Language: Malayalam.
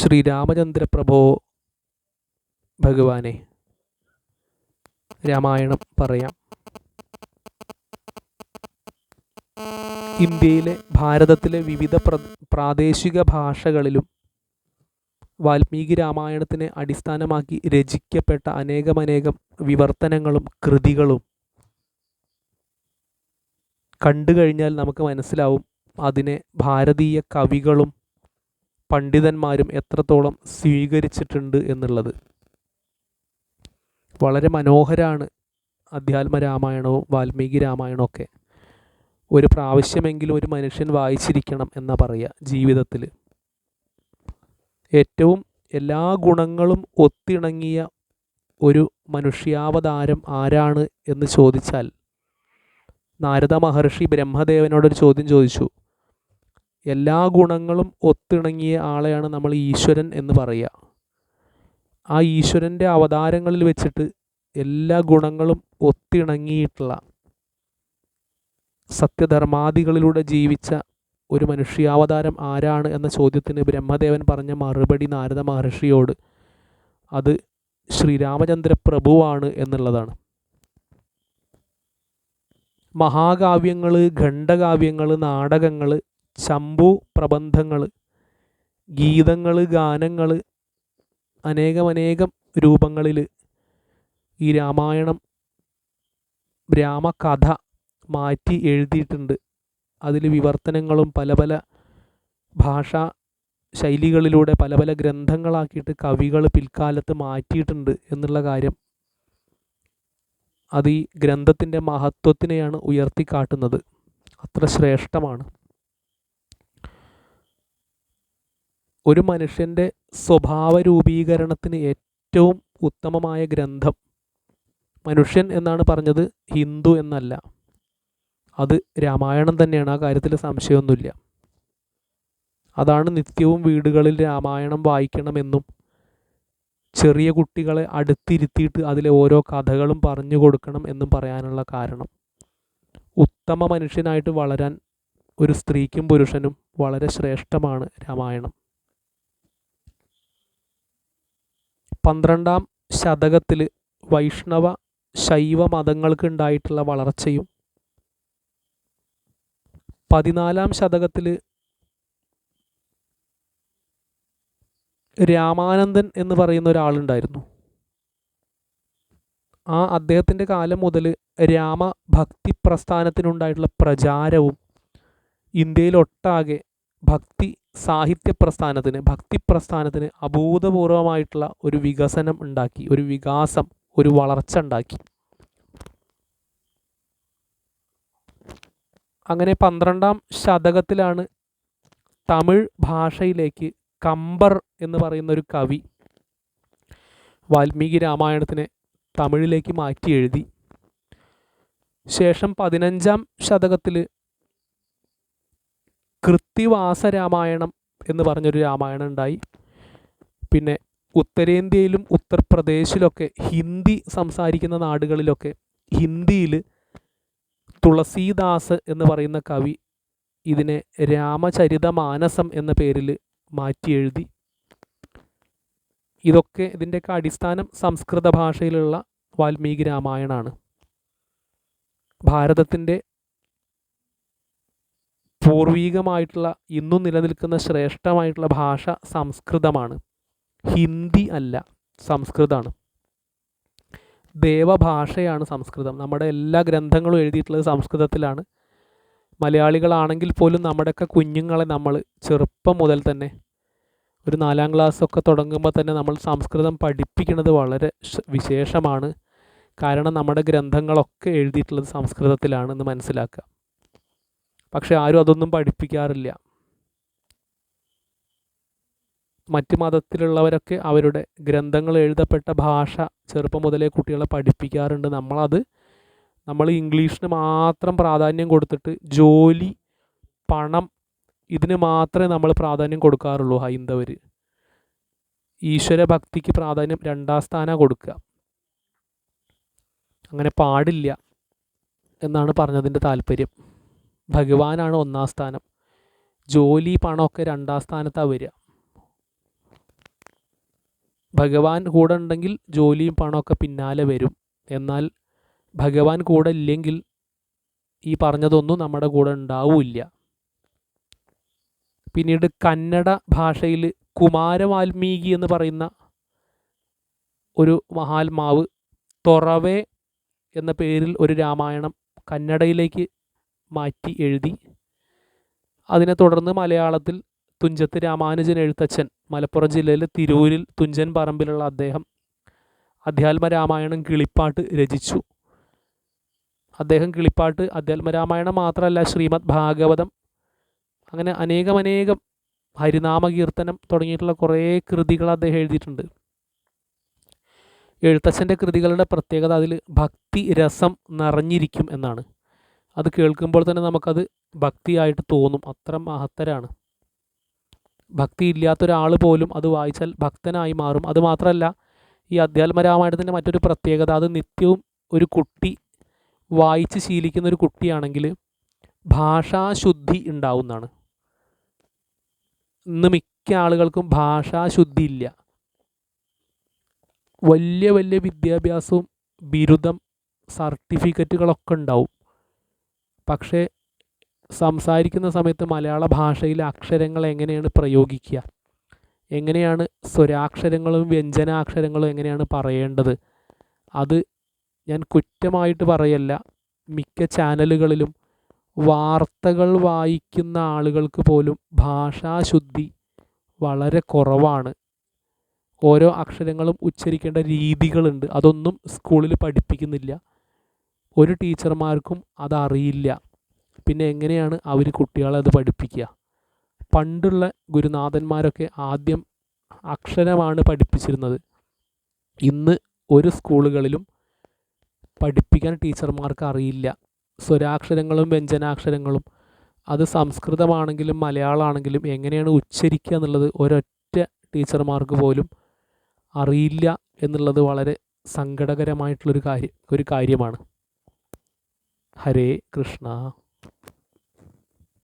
ശ്രീരാമചന്ദ്ര പ്രഭോ ഭഗവാനെ. രാമായണം പറയാം. ഇന്ത്യയിലെ ഭാരതത്തിലെ വിവിധ പ്രാദേശിക ഭാഷകളിലും വാൽമീകി രാമായണത്തിനെ അടിസ്ഥാനമാക്കി രചിക്കപ്പെട്ട അനേകമനേകം വിവർത്തനങ്ങളും കൃതികളും കണ്ടു കഴിഞ്ഞാൽ നമുക്ക് മനസ്സിലാവും അതിനെ ഭാരതീയ കവികളും പണ്ഡിതന്മാരും എത്രത്തോളം സ്വീകരിച്ചിട്ടുണ്ട് എന്നുള്ളത്. വളരെ മനോഹരമാണ് അധ്യാത്മ രാമായണവും വാൽമീകി രാമായണവും ഒക്കെ. ഒരു പ്രാവശ്യമെങ്കിലും ഒരു മനുഷ്യൻ വായിച്ചിരിക്കണം എന്നാ പറയുക ജീവിതത്തിൽ ഏറ്റവും എല്ലാ ഗുണങ്ങളും ഒത്തിണങ്ങിയ ഒരു മനുഷ്യാവതാരം ആരാണ് എന്ന് ചോദിച്ചാൽ നാരദ മഹർഷി ബ്രഹ്മദേവനോടൊരു ചോദ്യം ചോദിച്ചു. എല്ലാ ഗുണങ്ങളും ഒത്തിണങ്ങിയ ആളെയാണ് നമ്മൾ ഈശ്വരൻ എന്ന് പറയുക. ആ ഈശ്വരന്റെ അവതാരങ്ങളിൽ വെച്ചിട്ട് എല്ലാ ഗുണങ്ങളും ഒത്തിണങ്ങിയിട്ടുള്ള സത്യധർമാദികളിലൂടെ ജീവിച്ച ഒരു മനുഷ്യാവതാരം ആരാണ് എന്ന ചോദ്യത്തിന് ബ്രഹ്മദേവൻ പറഞ്ഞ മറുപടി നാരദ മഹർഷിയോട് അത് ശ്രീരാമചന്ദ്ര പ്രഭുവാണ് എന്നുള്ളതാണ്. മഹാകാവ്യങ്ങൾ ഖണ്ഡകാവ്യങ്ങൾ നാടകങ്ങൾ ചമ്പു പ്രബന്ധങ്ങൾ ഗീതങ്ങൾ ഗാനങ്ങൾ അനേകമനേകം രൂപങ്ങളിൽ ഈ രാമായണം രാമകഥ മാറ്റി എഴുതിയിട്ടുണ്ട്. അതിൽ വിവർത്തനങ്ങളും പല പല ഭാഷാ ശൈലികളിലൂടെ പല പല ഗ്രന്ഥങ്ങളാക്കിയിട്ട് കവികൾ പിൽക്കാലത്ത് മാറ്റിയിട്ടുണ്ട് എന്നുള്ള കാര്യം അത് ഈ ഗ്രന്ഥത്തിന്റെ മഹത്വത്തിനെയാണ് ഉയർത്തിക്കാട്ടുന്നത്. അത്ര ശ്രേഷ്ഠമാണ്. ഒരു മനുഷ്യന്റെ സ്വഭാവ രൂപീകരണത്തിന് ഏറ്റവും ഉത്തമമായ ഗ്രന്ഥം മനുഷ്യൻ എന്നാണ് പറഞ്ഞത് ഹിന്ദു എന്നല്ല. അത് രാമായണം തന്നെയാണ് ആ കാര്യത്തിൽ സംശയമൊന്നുമില്ല. അതാണ് നിത്യവും വീടുകളിൽ രാമായണം വായിക്കണമെന്നും ചെറിയ കുട്ടികളെ അടുത്തിരുത്തിയിട്ട് അതിലെ ഓരോ കഥകളും പറഞ്ഞു കൊടുക്കണം എന്നും പറയാനുള്ള കാരണം. ഉത്തമ മനുഷ്യനായിട്ട് വളരാൻ ഒരു സ്ത്രീക്കും പുരുഷനും വളരെ ശ്രേഷ്ഠമാണ് രാമായണം. പന്ത്രണ്ടാം ശതകത്തിൽ വൈഷ്ണവ ശൈവ മതങ്ങൾക്ക് ഉണ്ടായിട്ടുള്ള വളർച്ചയും പതിനാലാം ശതകത്തിൽ രാമാനന്ദൻ എന്ന് പറയുന്ന ഒരാളുണ്ടായിരുന്നു. ആ അദ്ദേഹത്തിന്റെ കാലം മുതൽ രാമഭക്തി പ്രസ്ഥാനത്തിനുണ്ടായിട്ടുള്ള പ്രചാരവും ഇന്ത്യയിലൊട്ടാകെ ഭക്തി സാഹിത്യ പ്രസ്ഥാനത്തിന് ഭക്തി പ്രസ്ഥാനത്തിന് അഭൂതപൂർവമായിട്ടുള്ള ഒരു വികസനം ഉണ്ടാക്കി ഒരു വികാസം ഒരു വളർച്ച ഉണ്ടാക്കി. അങ്ങനെ പന്ത്രണ്ടാം ശതകത്തിലാണ് തമിഴ് ഭാഷയിലേക്ക് കമ്പർ എന്ന് പറയുന്ന ഒരു കവി വാൽമീകി രാമായണത്തിനെ തമിഴിലേക്ക് മാറ്റി എഴുതി ശേഷം പതിനഞ്ചാം ശതകത്തിൽ കൃത്തിവാസ രാമായണം എന്ന് പറഞ്ഞൊരു രാമായണം ഉണ്ടായി. പിന്നെ ഉത്തരേന്ത്യയിലും ഉത്തർപ്രദേശിലൊക്കെ ഹിന്ദി സംസാരിക്കുന്ന നാടുകളിലൊക്കെ ഹിന്ദിയിൽ തുളസീദാസ് എന്ന് പറയുന്ന കവി ഇതിനെ രാമചരിതമാനസം എന്ന പേരിൽ മാറ്റി എഴുതി ഇതൊക്കെ ഇതിന്റെയൊക്കെ അടിസ്ഥാനം സംസ്കൃത ഭാഷയിലുള്ള വാൽമീകി രാമായണമാണ് ഭാരതത്തിന്റെ പൂർവീകമായിട്ടുള്ള ഇന്നും നിലനിൽക്കുന്ന ശ്രേഷ്ഠമായിട്ടുള്ള ഭാഷ സംസ്കൃതമാണ്. ഹിന്ദി അല്ല സംസ്കൃതമാണ് ദേവഭാഷയാണ് സംസ്കൃതം. നമ്മുടെ എല്ലാ ഗ്രന്ഥങ്ങളും എഴുതിയിട്ടുള്ളത് സംസ്കൃതത്തിലാണ്. മലയാളികളാണെങ്കിൽ പോലും നമ്മുടെയൊക്കെ കുഞ്ഞുങ്ങളെ നമ്മൾ ചെറുപ്പം മുതൽ തന്നെ ഒരു നാലാം ക്ലാസ്സൊക്കെ തുടങ്ങുമ്പോൾ തന്നെ നമ്മൾ സംസ്കൃതം പഠിപ്പിക്കുന്നത് വളരെ വിശേഷമാണ്. കാരണം നമ്മുടെ ഗ്രന്ഥങ്ങളൊക്കെ എഴുതിയിട്ടുള്ളത് സംസ്കൃതത്തിലാണെന്ന് മനസ്സിലാക്കുക. പക്ഷെ ആരും അതൊന്നും പഠിപ്പിക്കാറില്ല. മറ്റ് മതത്തിലുള്ളവരൊക്കെ അവരുടെ ഗ്രന്ഥങ്ങൾ എഴുതപ്പെട്ട ഭാഷ ചെറുപ്പം മുതലേ കുട്ടികളെ പഠിപ്പിക്കാറുണ്ട്. നമ്മളത് നമ്മൾ ഇംഗ്ലീഷിന് മാത്രം പ്രാധാന്യം കൊടുത്തിട്ട് ജോലി പണം ഇതിന് മാത്രമേ നമ്മൾ പ്രാധാന്യം കൊടുക്കാറുള്ളൂ ഹൈന്ദവർ ഈശ്വര ഭക്തിക്ക് പ്രാധാന്യം രണ്ടാം സ്ഥാനം കൊടുക്കുക. അങ്ങനെ പാടില്ല എന്നാണ് പറഞ്ഞതിന്റെ താല്പര്യം. ഭഗവാനാണ് ഒന്നാം സ്ഥാനം. ജോലി പണമൊക്കെ രണ്ടാം സ്ഥാനത്താണ് വരിക. ഭഗവാൻ കൂടെ ഉണ്ടെങ്കിൽ ജോലിയും പണമൊക്കെ പിന്നാലെ വരും. എന്നാൽ ഭഗവാൻ കൂടെ ഇല്ലെങ്കിൽ ഈ പറഞ്ഞതൊന്നും നമ്മുടെ കൂടെ ഉണ്ടാവില്ല. പിന്നീട് കന്നഡ ഭാഷയിൽ കുമാരവാൽമീകി എന്ന് പറയുന്ന ഒരു മഹാത്മാവ് തൊറവേ എന്ന പേരിൽ ഒരു രാമായണം കന്നഡയിലേക്ക് മാറ്റി എഴുതി. അതിനെ തുടർന്ന് മലയാളത്തിൽ തുഞ്ചത്ത് രാമാനുജൻ എഴുത്തച്ഛൻ മലപ്പുറം ജില്ലയിലെ തിരൂരിൽ തുഞ്ചൻ പറമ്പിലുള്ള അദ്ദേഹം അധ്യാത്മ രാമായണം കിളിപ്പാട്ട് രചിച്ചു. അദ്ദേഹം കിളിപ്പാട്ട് അധ്യാത്മ രാമായണം മാത്രമല്ല ശ്രീമദ് ഭാഗവതം അങ്ങനെ അനേകമനേകം ഹരിനാമകീർത്തനം തുടങ്ങിയിട്ടുള്ള കുറേ കൃതികൾ അദ്ദേഹം എഴുതിയിട്ടുണ്ട്. എഴുത്തച്ഛന്റെ കൃതികളുടെ പ്രത്യേകത അതിൽ ഭക്തി രസം നിറഞ്ഞിരിക്കും എന്നാണ്. അത് കേൾക്കുമ്പോൾ തന്നെ നമുക്കത് ഭക്തിയായിട്ട് തോന്നും. അത്ര മഹത്തരാണ്. ഭക്തി ഇല്ലാത്തൊരാൾ പോലും അത് വായിച്ചാൽ ഭക്തനായി മാറും. അത് മാത്രമല്ല ഈ അധ്യാത്മരാമായണത്തിന്റെ മറ്റൊരു പ്രത്യേകത അത് നിത്യവും ഒരു കുട്ടി വായിച്ച് ശീലിക്കുന്ന ഒരു കുട്ടിയാണെങ്കിൽ ഭാഷാശുദ്ധി ഉണ്ടാവുന്നതാണ്. ഇന്ന് മിക്ക ആളുകൾക്കും ഭാഷാശുദ്ധി ഇല്ല. വലിയ വലിയ വിദ്യാഭ്യാസവും ബിരുദം സർട്ടിഫിക്കറ്റുകളൊക്കെ ഉണ്ടാവും. പക്ഷേ സംസാരിക്കുന്ന സമയത്ത് മലയാള ഭാഷയിലെ അക്ഷരങ്ങൾ എങ്ങനെയാണ് പ്രയോഗിക്കുക? എങ്ങനെയാണ് സ്വരാക്ഷരങ്ങളും വ്യഞ്ജനാക്ഷരങ്ങളും എങ്ങനെയാണ് പറയേണ്ടത്? അത് ഞാൻ കുറ്റമായിട്ട് പറയല്ല. മിക്ക ചാനലുകളിലും വാർത്തകൾ വായിക്കുന്ന ആളുകൾക്ക് പോലും ഭാഷാശുദ്ധി വളരെ കുറവാണ്. ഓരോ അക്ഷരങ്ങളും ഉച്ചരിക്കേണ്ട രീതികളുണ്ട്. അതൊന്നും സ്കൂളിൽ പഠിപ്പിക്കുന്നില്ല. ഒരു ടീച്ചർമാർക്കും അതറിയില്ല. പിന്നെ എങ്ങനെയാണ് അവർ കുട്ടികളെ അത് പഠിപ്പിക്കുക? പണ്ടുള്ള ഗുരുനാഥന്മാരൊക്കെ ആദ്യം അക്ഷരമാണ് പഠിപ്പിച്ചിരുന്നത്. ഇന്ന് ഒരു സ്കൂളുകളിലും പഠിപ്പിക്കാൻ ടീച്ചർമാർക്ക് അറിയില്ല. സ്വരാക്ഷരങ്ങളും വ്യഞ്ജനാക്ഷരങ്ങളും അത് സംസ്കൃതമാണെങ്കിലും മലയാളമാണെങ്കിലും എങ്ങനെയാണ് ഉച്ചരിക്കുക എന്നുള്ളത് ഒരൊറ്റ ടീച്ചർമാർക്ക് പോലും അറിയില്ല എന്നുള്ളത് വളരെ സങ്കടകരമായിട്ടുള്ളൊരു കാര്യം ഒരു കാര്യമാണ്. हरे कृष्णा।